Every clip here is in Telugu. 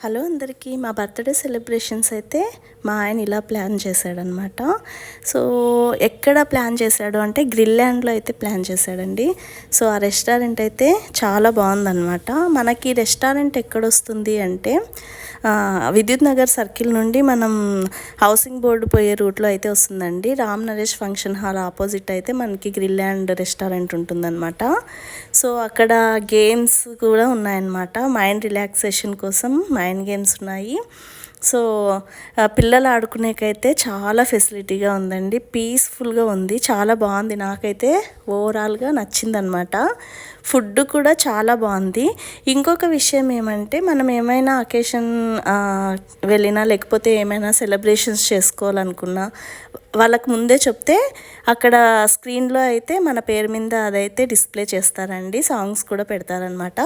హలో అందరికీ మా బర్త్డే సెలబ్రేషన్స్ అయితే మా ఆయన ఇలా ప్లాన్ చేశాడనమాట. సో ఎక్కడ ప్లాన్ చేశాడు అంటే గ్రిల్ ల్యాండ్లో అయితే ప్లాన్ చేశాడండి. సో ఆ రెస్టారెంట్ అయితే చాలా బాగుందన్నమాట మనకి రెస్టారెంట్ ఎక్కడొస్తుంది అంటే విద్యుత్ నగర్ సర్కిల్ నుండి మనం హౌసింగ్ బోర్డు పోయే రూట్లో అయితే వస్తుందండి. Ram Naresh function hall opposite అయితే మనకి గ్రిల్ ల్యాండ్ రెస్టారెంట్ ఉంటుందన్నమాట సో అక్కడ గేమ్స్ కూడా ఉన్నాయన్నమాట మైండ్ రిలాక్సేషన్ కోసం నైన్ గేమ్స్ ఉన్నాయి. సో పిల్లలు ఆడుకునేకైతే చాలా ఫెసిలిటీగా ఉందండి. పీస్ఫుల్గా ఉంది. చాలా బాగుంది. నాకైతే ఓవరాల్గా నచ్చిందనమాట ఫుడ్ కూడా చాలా బాగుంది. ఇంకొక విషయం ఏమంటే మనం ఏమైనా అకేషన్ వెళ్ళినా లేకపోతే ఏమైనా సెలబ్రేషన్స్ చేసుకోవాలనుకున్నా వాళ్ళకు ముందే చెప్తే అక్కడ స్క్రీన్లో అయితే మన పేరు మీద అదైతే డిస్ప్లే చేస్తారండి. సాంగ్స్ కూడా పెడతారనమాట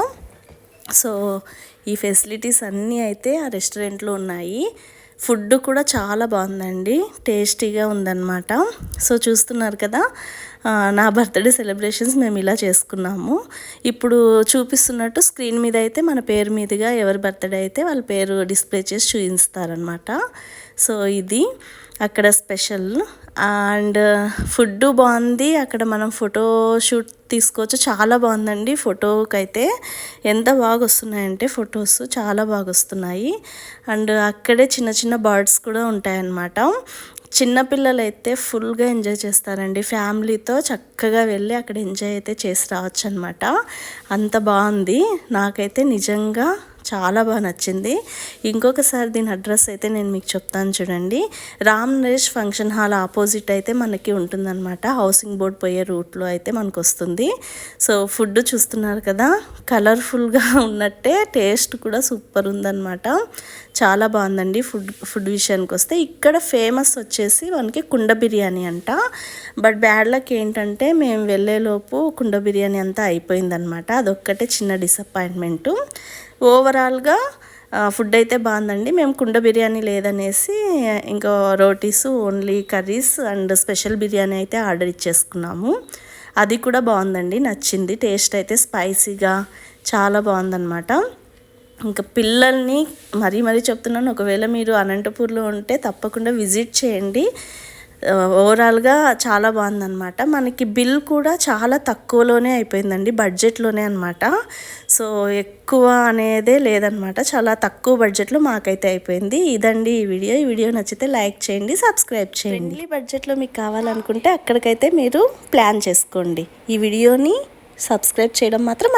సో ఈ ఫెసిలిటీస్ అన్నీ అయితే ఆ రెస్టారెంట్లో ఉన్నాయి. ఫుడ్ కూడా చాలా బాగుందండి. టేస్టీగా ఉందన్నమాట. సో చూస్తున్నారు కదా నా బర్త్డే సెలబ్రేషన్స్ మేము ఇలా చేసుకున్నాము. ఇప్పుడు చూపిస్తున్నట్టు స్క్రీన్ మీద అయితే మన పేరు మీదుగా ఎవరి బర్త్డే అయితే వాళ్ళ పేరు డిస్ప్లే చేసి చూపిస్తారనమాట సో ఇది అక్కడ స్పెషల్. అండ్ ఫుడ్ బాగుంది. అక్కడ మనం ఫోటో షూట్ తీసుకోవచ్చు. చాలా బాగుందండి ఫోటోకి అయితే ఎంత బాగా వస్తున్నాయంటే ఫొటోస్ చాలా బాగా వస్తున్నాయి అండ్ అక్కడే చిన్న చిన్న చిన్న బర్డ్స్ కూడా ఉంటాయన్నమాట. చిన్నపిల్లలు అయితే ఫుల్గా ఎంజాయ్ చేస్తారండి. ఫ్యామిలీతో చక్కగా వెళ్ళి అక్కడ ఎంజాయ్ అయితే చేసి రావచ్చు అనమాట అంత బాగుంది. నాకైతే నిజంగా చాలా బాగా నచ్చింది. ఇంకొకసారి దీని అడ్రస్ అయితే నేను మీకు చెప్తాను చూడండి. Ram Naresh function hall opposite అయితే మనకి ఉంటుందన్నమాట. హౌసింగ్ బోర్డ్ పోయే రూట్లో అయితే మనకు వస్తుంది సో ఫుడ్ చూస్తున్నారు కదా కలర్ఫుల్గా ఉన్నట్టే టేస్ట్ కూడా సూపర్ ఉందన్నమాట. చాలా బాగుందండి ఫుడ్ ఫుడ్ విషయానికి వస్తే ఇక్కడ ఫేమస్ వచ్చేసి మనకి కుండ బిర్యానీ అంట. బట్ బ్యాడ్లక్ ఏంటంటే మేము వెళ్ళేలోపు కుండ బిర్యానీ అంతా అయిపోయిందనమాట అదొక్కటే చిన్న డిసప్పాయింట్మెంటు. ఓవర్ ఓవరాల్గా ఫుడ్ అయితే బాగుందండి. మేము కుండ బిర్యానీ లేదనేసి ఇంకా rotis only curries and special biryani అయితే ఆర్డర్ ఇచ్చేసుకున్నాము. అది కూడా బాగుందండి నచ్చింది. టేస్ట్ అయితే స్పైసీగా చాలా బాగుందన్నమాట. ఇంకా పిల్లల్ని మరీ మరీ చెప్తున్నాను ఒకవేళ మీరు అనంతపూర్లో ఉంటే తప్పకుండా విజిట్ చేయండి. ఓవరాల్గా చాలా బాగుందన్నమాట. మనకి బిల్ కూడా చాలా తక్కువలోనే అయిపోయిందండి బడ్జెట్లోనే అనమాట సో ఎక్కువ అనేదే లేదనమాట చాలా తక్కువ బడ్జెట్లో మాకైతే అయిపోయింది. ఇదండి ఈ వీడియో. ఈ వీడియో నచ్చితే లైక్ చేయండి సబ్స్క్రైబ్ చేయండి. ఈ బడ్జెట్లో మీకు కావాలనుకుంటే అక్కడికైతే మీరు ప్లాన్ చేసుకోండి. ఈ వీడియోని సబ్స్క్రైబ్ చేయడం మాత్రం